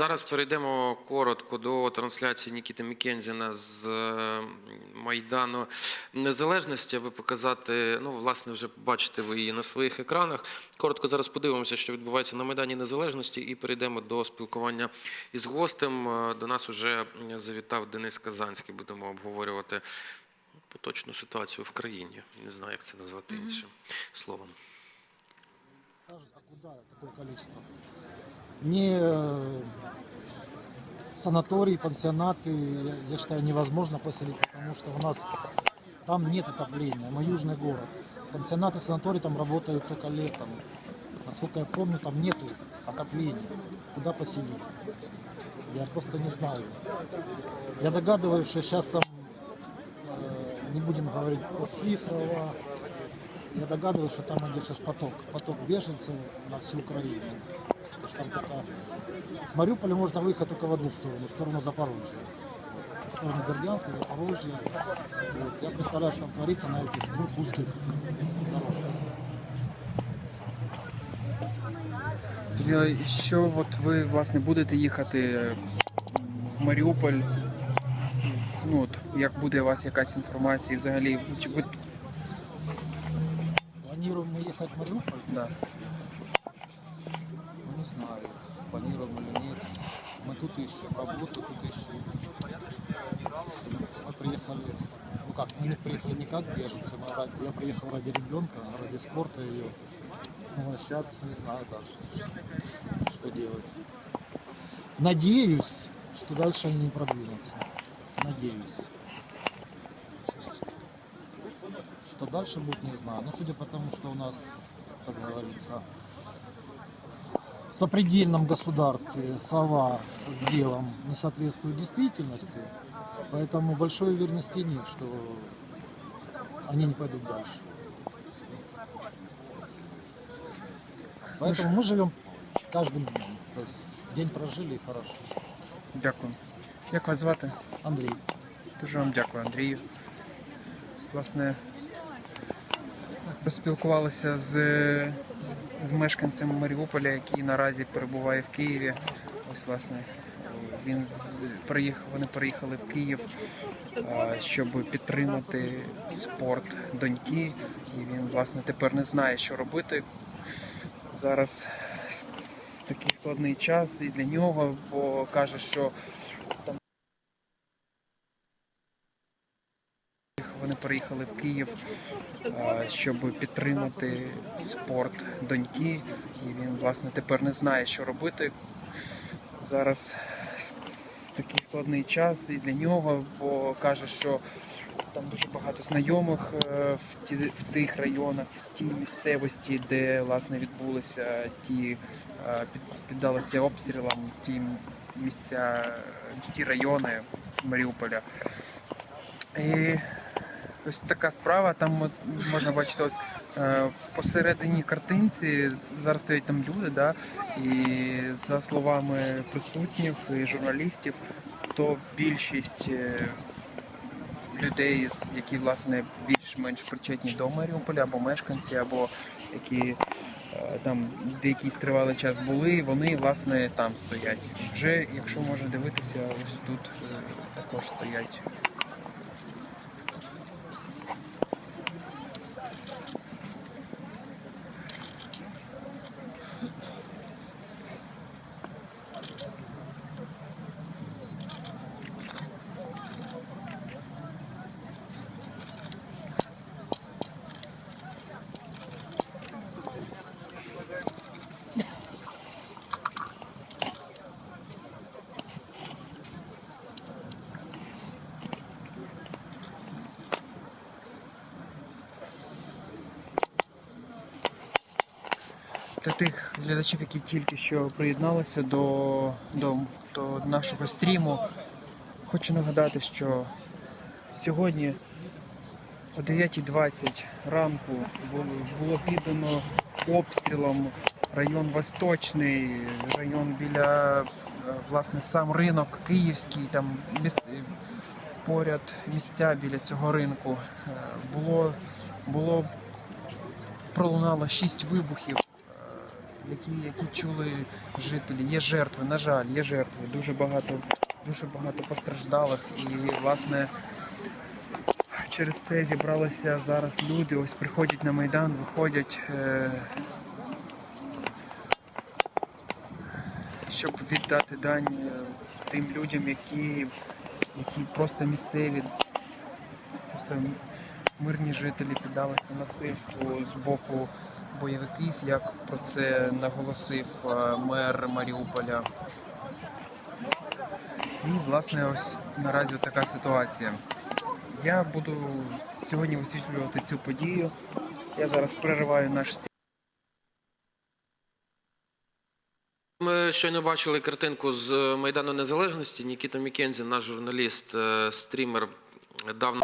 Зараз перейдемо коротко до трансляції Нікіти Мікензіна з е, Майдану Незалежності, аби показати, ну, власне, вже бачите ви її на своїх екранах. Коротко зараз подивимося, що відбувається на Майдані Незалежності, і перейдемо до спілкування із гостем. Е, До нас вже завітав Денис Казанський. Будемо обговорювати поточну ситуацію в країні. Не знаю, як це назвати іншим словом. А куда такое количество? Не санатории, пансионаты, я, считаю, невозможно поселить, потому что у нас там нет отопления, мы южный город. Пансионаты, санатории там работают только летом. Насколько я помню, там нету отопления. Куда поселить? Я просто не знаю. Я догадываюсь, что сейчас там, э, не будем говорить плохие слова, я догадываюсь, что там идет сейчас поток, поток беженцев на всю Украину. Потому что там только с Мариуполя можно выехать только в одну сторону, в сторону Запорожья. В сторону Бердянска, Запорожья. Вот. Я представляю, что там творится на этих двух узких дорожках. Тоді Що от ви власне будете їхати в Маріуполь? Ну от як буде у вас якась інформація? і Взагалі, чи ви Планируем мы ехать в Мариуполь? да. Ну, не знаю, планируем или нет. Мы тут ищем, работу тут ищем. Мы приехали, ну как, мы не приехали не как беженцы, я приехал ради ребенка, ради спорта ее. Ну, а сейчас не знаю даже, что делать. Надеюсь, что дальше они не продвинутся. Надеюсь. Что дальше будет, не знаю. Но судя по тому, что у нас, как говорится, сопредельном государстве слова с делом не соответствуют действительности, поэтому большой уверенности нет, что они не пойдут дальше. Поэтому мы живем каждым днем. То есть день прожили и хорошо. Дякую. Як вас звати? Андрей. Дуже вам дякую, Андрію. Ось, Власне, поспілкувалися з, з мешканцем Маріуполя, який наразі перебуває в Києві. Ось, власне, він з, приїхав, вони приїхали в Київ, щоб підтримати спорт доньки. І він, власне, тепер не знає, що робити. Зараз такий складний час і для нього, бо каже, що Вони приїхали в Київ, щоб підтримати спорт доньки. І він, власне, тепер не знає, що робити. Зараз такий складний час і для нього, бо каже, що там дуже багато знайомих е, в, ті, в тих районах, в тій місцевості, де власне відбулися ті, е, піддалися обстрілам ті місця, ті райони Маріуполя. І ось така справа. Там можна бачити ось е, посередині картинці зараз стоять там люди, да, і за словами присутніх і журналістів, то більшість е, людей, які власне більш-менш причетні до Маріуполя, або мешканці, або які е, там деякий тривалий час були, вони власне там стоять. Вже, якщо можна дивитися, ось тут е, також стоять Для тих глядачів, які тільки що приєдналися до, до, до нашого стріму, хочу нагадати, що сьогодні о 9.20 ранку було, піддано обстрілом район Восточний, район біля е, власне сам ринок Київський, там міс- поряд місця біля цього ринку. Е, Було, було пролунало шість вибухів. Які, які чули жителі. Є жертви, на жаль, є жертви. Дуже багато, дуже багато постраждалих. І власне через це зібралися зараз люди. Ось приходять на майдан, виходять. Е- щоб віддати дань е, тим людям, які, які просто місцеві, просто мирні жителі піддалися насильству з боку бойовиків, як про це наголосив е, мер Маріуполя. І, власне, ось наразі така ситуація. Я буду сьогодні висвітлювати цю подію. Я зараз перериваю наш стрім. Ми щойно бачили картинку з Майдану Незалежності. Нікіта Мікензі, наш журналіст, е, стрімер, дав